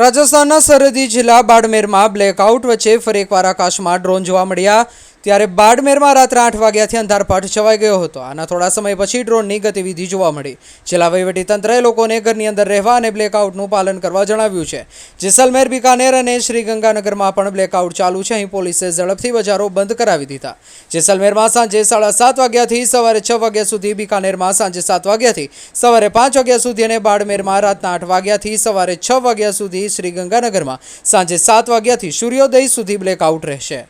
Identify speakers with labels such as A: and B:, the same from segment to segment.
A: રાજસ્થાનના સરહદી જિલ્લા બાડમેરમાં બ્લેકઆઉટ વચ્ચે ફરી એકવાર આકાશમાં ડ્રોન જોવા મળ્યા. ત્યારે બાડમેરમાં રાત્રે આઠ વાગ્યાથી અંધારપાટ છવાઈ ગયો હતો. આના થોડા સમય પછી ડ્રોનની ગતિવિધિ જોવા મળી. જિલ્લા વહીવટીતંત્રએ લોકોને ઘરની અંદર રહેવા અને બ્લેકઆઉટનું પાલન કરવા જણાવ્યું છે. જેસલમેર બિકાનેર અને શ્રીગંગાનગરમાં પણ બ્લેકઆઉટ ચાલુ છે. અહીં પોલીસે ઝડપથી બજારો બંધ કરાવી દીધા. જેસલમેરમાં સાંજે સાડા સાત વાગ્યાથી સવારે છ વાગ્યા સુધી, બિકાનેરમાં સાંજે સાત વાગ્યાથી સવારે પાંચ વાગ્યા સુધી અને બાડમેરમાં રાતના આઠ વાગ્યાથી સવારે છ વાગ્યા સુધી શ્રીગંગાનગરમાં સાંજે સાત વાગ્યાથી સૂર્યોદય સુધી બ્લેકઆઉટ રહેશે.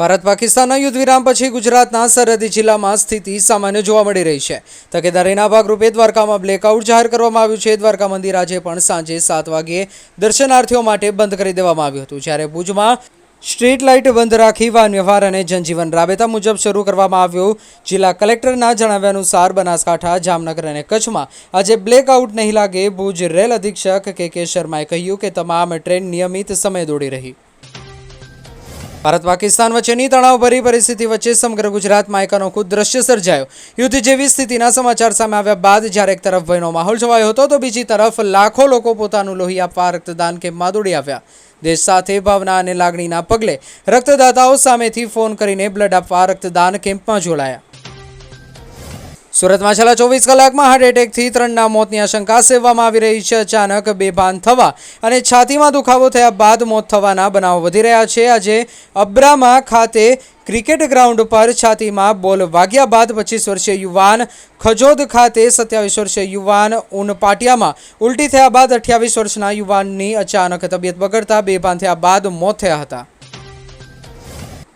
A: ભારત પાકિસ્તાનના યુદ્ધ વિરામ પછી ગુજરાતના સરહદી જિલ્લામાં સ્થિતિ સામાન્ય જોવા મળી રહી છે. તકેદારીના ભાગરૂપે દ્વારકામાં બ્લેકઆઉટ જાહેર કરવામાં આવ્યું છે. દ્વારકા મંદિર આજે પણ સાંજે સાત વાગ્યે દર્શનાર્થીઓ માટે બંધ કરી દેવામાં આવ્યું હતું. જ્યારે ભુજમાં સ્ટ્રીટ લાઇટ બંધ રાખી વાહન વ્યવહાર અને જનજીવન રાબેતા મુજબ શરૂ કરવામાં આવ્યું. જિલ્લા કલેક્ટરના જણાવ્યા અનુસાર બનાસકાંઠા, જામનગર અને કચ્છમાં આજે બ્લેકઆઉટ નહીં લાગે. ભુજ રેલ અધિક્ષક કે કે શર્માએ કહ્યું કે તમામ ટ્રેન નિયમિત સમય દોડી રહી. ભારત પાકિસ્તાન વચ્ચેની તણાવભરી પરિસ્થિતિ વચ્ચે સમગ્ર ગુજરાતમાં એક અનોખું દ્રશ્ય સર્જાયો. યુદ્ધ જેવી સ્થિતિના સમાચાર સામે આવ્યા બાદ જ્યારે એક તરફ ભયનો માહોલ છવાયો હતો, તો બીજી તરફ લાખો લોકો પોતાનું લોહી આપવા રક્તદાન કેમ્પમાં દોડી આવ્યા. દેશ સાથે ભાવના અને લાગણીના પગલે રક્તદાતાઓ સામેથી ફોન કરીને બ્લડ આપવા રક્તદાન કેમ્પમાં જોડાયા. સુરતમાં છેલ્લા ચોવીસ કલાકમાં હાર્ટ એટેકથી ત્રણના મોતની આશંકા સેવવામાં આવી રહી છે. અચાનક બેભાન થવા અને છાતીમાં દુખાવો થયા બાદ મોત થવાના બનાવો વધી રહ્યા છે. આજે અબ્રામા ખાતે ક્રિકેટ ગ્રાઉન્ડ પર છાતીમાં બોલ વાગ્યા બાદ પચીસ વર્ષીય યુવાન ખજોદ ખાતે સત્યાવીસ વર્ષીય યુવાન ઉનપાટિયામાં ઉલટી થયા બાદ અઠ્યાવીસ વર્ષના યુવાનની અચાનક તબિયત બગડતા બેભાન થયા બાદ મોત થયા હતા.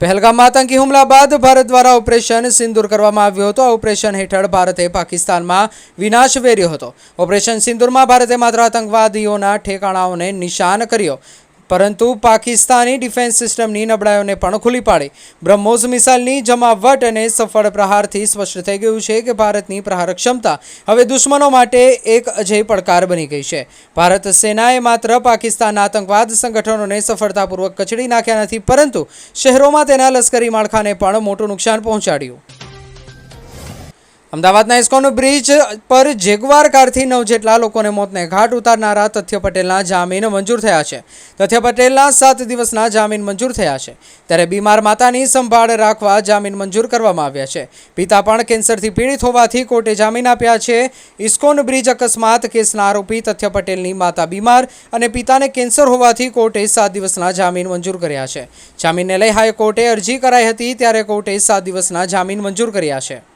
A: પહેલગામમાં આતંકી હુમલા બાદ ભારત દ્વારા ઓપરેશન સિંદૂર કરવામાં આવ્યું હતું. આ ઓપરેશન હેઠળ ભારતે પાકિસ્તાનમાં વિનાશ વેર્યો હતો. ઓપરેશન સિંદૂરમાં ભારતે માત્ર આતંકવાદીઓના ઠેકાણાઓને નિશાન કર્યો. પરંતુ પાકિસ્તાની ડિફેન્સ સિસ્ટમની નબળાઈઓને પણ ખુલ્લી પાડી. બ્રહ્મોસ મિસાઇલની જમાવટ અને સફળ પ્રહારથી સ્પષ્ટ થઈ ગયું છે કે ભારતની પ્રહાર ક્ષમતા હવે દુશ્મનો માટે એક અજય પડકાર બની ગઈ છે. ભારત સેનાએ માત્ર પાકિસ્તાનના આતંકવાદ સંગઠનોને સફળતાપૂર્વક કચડી નાખ્યા નથી, પરંતુ શહેરોમાં તેના લશ્કરી માળખાને પણ મોટું નુકસાન પહોંચાડ્યું. અમદાવાદના ઇસ્કોન બ્રિજ પર જેગવાર કારથી નવ જેટલા લોકોને મોતને ઘાટ ઉતારનારા તથ્ય પટેલના જામીન મંજૂર થયા છે. તથ્ય પટેલના સાત દિવસના જામીન મંજૂર થયા છે. ત્યારે બીમાર માતાની સંભાળ રાખવા જામીન મંજૂર કરવામાં આવ્યા છે. પિતા પણ કેન્સરથી પીડિત હોવાથી કોર્ટે જામીન આપ્યા છે. ઇસ્કોન બ્રિજ અકસ્માત કેસના આરોપી તથ્ય પટેલની માતા બીમાર અને પિતાને કેન્સર હોવાથી કોર્ટે સાત દિવસના જામીન મંજૂર કર્યા છે. જામીનને લઈ હાઈકોર્ટે અરજી કરાઈ હતી ત્યારે કોર્ટે સાત દિવસના જામીન મંજૂર કર્યા છે.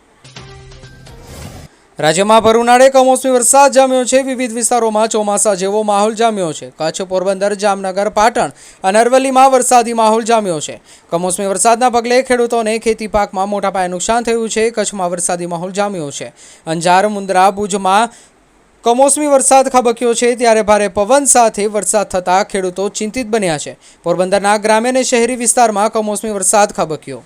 A: રાજ્યમાં ભર ઉનાળે કમોસમી વરસાદ જામ્યો છે. વિવિધ વિસ્તારોમાં ચોમાસા જેવો માહોલ જામ્યો છે. કચ્છ, પોરબંદર, જામનગર, પાટણ અને અરવલ્લીમાં વરસાદી માહોલ જામ્યો છે. કમોસમી વરસાદના પગલે ખેડૂતોને ખેતી પાકમાં મોટા પાયે નુકસાન થયું છે. કચ્છમાં વરસાદી માહોલ જામ્યો છે. અંજાર, મુન્દ્રા, ભુજમાં કમોસમી વરસાદ ખાબક્યો છે. ત્યારે ભારે પવન સાથે વરસાદ થતાં ખેડૂતો ચિંતિત બન્યા છે. પોરબંદરના ગ્રામ્ય અને શહેરી વિસ્તારમાં કમોસમી વરસાદ ખાબક્યો.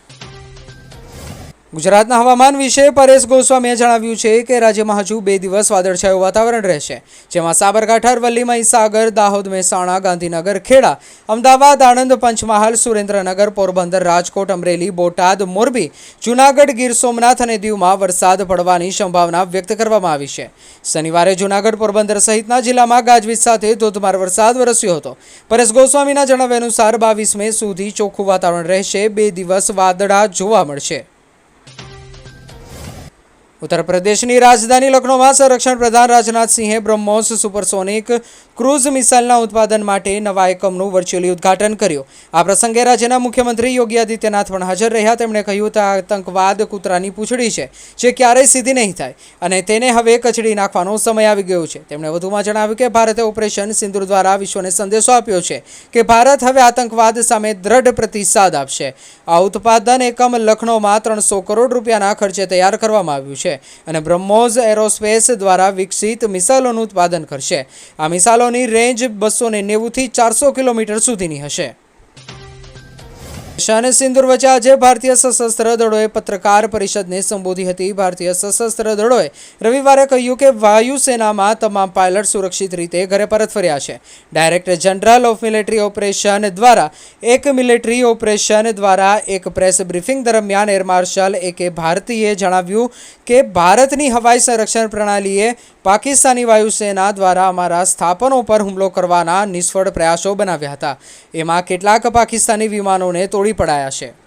A: ગુજરાતના હવામાન વિશે પરેશ ગોસ્વામીએ જણાવ્યું છે કે રાજ્યમાં હજુ બે દિવસ વાદળછાયું વાતાવરણ રહેશે, જેમાં સાબરકાંઠા, અરવલ્લી, મહીસાગર, દાહોદ, મહેસાણા, ગાંધીનગર, ખેડા, અમદાવાદ, આણંદ, પંચમહાલ, સુરેન્દ્રનગર, પોરબંદર, રાજકોટ, અમરેલી, બોટાદ, મોરબી, જૂનાગઢ, ગીર સોમનાથ અને દીવમાં વરસાદ પડવાની સંભાવના વ્યક્ત કરવામાં આવી છે. શનિવારે જૂનાગઢ, પોરબંદર સહિતના જિલ્લામાં ગાજવીજ સાથે ધોધમાર વરસાદ વરસ્યો હતો. પરેશ ગોસ્વામીના જણાવ્યા અનુસાર બાવીસ મે સુધી ચોખ્ખું વાતાવરણ રહેશે, બે દિવસ વાદળા જોવા મળશે. ઉત્તર પ્રદેશની રાજધાની લખનૌમાં સંરક્ષણ પ્રધાન રાજનાથસિંહે બ્રહ્મોસ સુપરસોનિક ક્રૂઝ મિસાઇલના ઉત્પાદન માટે નવા એકમનું વર્ચ્યુઅલી ઉદ્ઘાટન કર્યું. આ પ્રસંગે રાજ્યના મુખ્યમંત્રી યોગી આદિત્યનાથ પણ હાજર રહ્યા. તેમણે કહ્યું કે આતંકવાદ કૂતરાની પૂંછડી છે, જે ક્યારેય સીધી નહીં થાય અને તેને હવે કચડી નાખવાનો સમય આવી ગયો છે. તેમણે વધુમાં જણાવ્યું કે, ભારતે ઓપરેશન સિંદૂર દ્વારા વિશ્વને સંદેશો આપ્યો છે કે ભારત હવે આતંકવાદ સામે દ્રઢ પ્રતિસાદ આપશે. આ ઉત્પાદન એકમ લખનૌમાં ત્રણસો કરોડ રૂપિયાના ખર્ચે તૈયાર કરવામાં આવ્યું છે અને બ્રહ્મોઝ એરોસ્પેસ દ્વારા વિકસિત મિસાઇલોનું ઉત્પાદન કરશે. આ મિસાઇલોની રેન્જ બસો ને નેવુંથી ચારસો કિલોમીટર સુધીની હશે. શાહ અને સિંદુર વચ્ચે આજે ભારતીય સશસ્ત્ર દળોએ પત્રકાર પરિષદને સંબોધી હતી. ભારતીય સશસ્ત્ર દળોએ રવિવારે કહ્યું કે વાયુસેનામાં તમામ પાયલટ સુરક્ષિત રીતે ઘરે પરત ફર્યા છે. Director general of military operation દ્વારા એક મિલિટરી ઓપરેશન દ્વારા એક પ્રેસ બ્રીફિંગ દરમિયાન એર માર્શલ એ કે ભારતીએ જણાવ્યું કે ભારતની હવાઈ સંરક્ષણ પ્રણાલીએ પાકિસ્તાની વાયુસેના દ્વારા અમારા સ્થાપનો પર હુમલો કરવાના નિષ્ફળ પ્રયાસો બનાવ્યા હતા. એમાં કેટલાક પાકિસ્તાની વિમાનોને તોડી પડાયા છે.